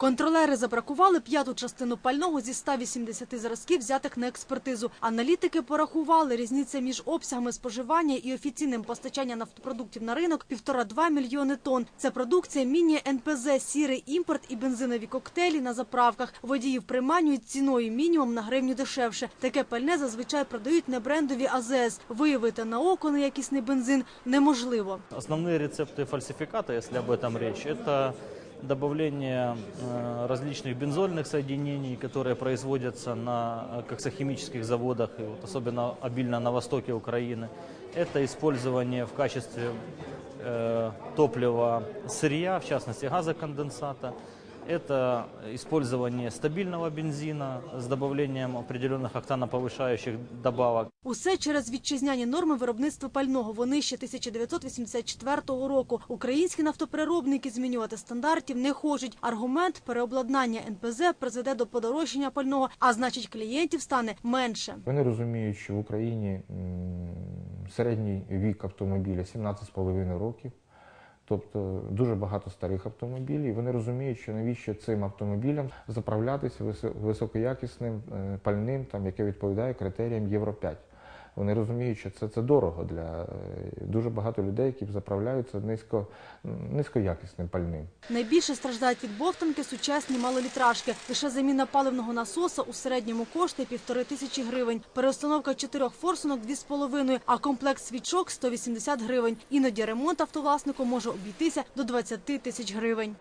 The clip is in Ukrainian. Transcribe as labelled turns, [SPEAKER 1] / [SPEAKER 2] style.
[SPEAKER 1] Контролери забракували п'яту частину пального зі 180 зразків, взятих на експертизу. Аналітики порахували різниця між обсягами споживання і офіційним постачанням нафтопродуктів на ринок півтора-два мільйони тонн. Це продукція міні-НПЗ, сірий імпорт і бензинові коктейлі на заправках. Водіїв приманюють ціною мінімум на гривню дешевше. Таке пальне зазвичай продають не брендові АЗС. Виявити на око неякісний бензин неможливо.
[SPEAKER 2] Основные рецепты фальсификата, если об этом речь, это добавление э, различных бензольных соединений, которые производятся на э, коксохимических заводах, и вот особенно обильно на востоке Украины. Это использование в качестве э, топлива сырья, в частности газоконденсата. Это использование стабильного бензина с добавлением определенных октаноповышающих добавок.
[SPEAKER 1] Усе через вітчизняні норми виробництва пального. Вони ще 1984 року. Українські нафтопереробники змінювати стандартів не хочуть. Аргумент переобладнання НПЗ призведе до подорожчання пального, а значить клієнтів стане менше.
[SPEAKER 3] Вони розуміють, що в Україні м, середній вік автомобіля 17,5 років, тобто дуже багато старих автомобілів. І Вони розуміють, що навіщо цим автомобілям заправлятися високоякісним е, пальним, там, яке відповідає критеріям Євро 5. Вони розуміють, що це, це дорого для е, дуже багато людей, які заправляються низько, низькоякісним пальним.
[SPEAKER 1] Найбільше страждають від бовтанки сучасні малолітражки. Лише заміна паливного насоса у середньому коштує півтори тисячі гривень. Переустановка чотирьох форсунок – дві з половиною, а комплект свічок – 180 гривень. Іноді ремонт автовласнику може обійтися до 20 тисяч гривень.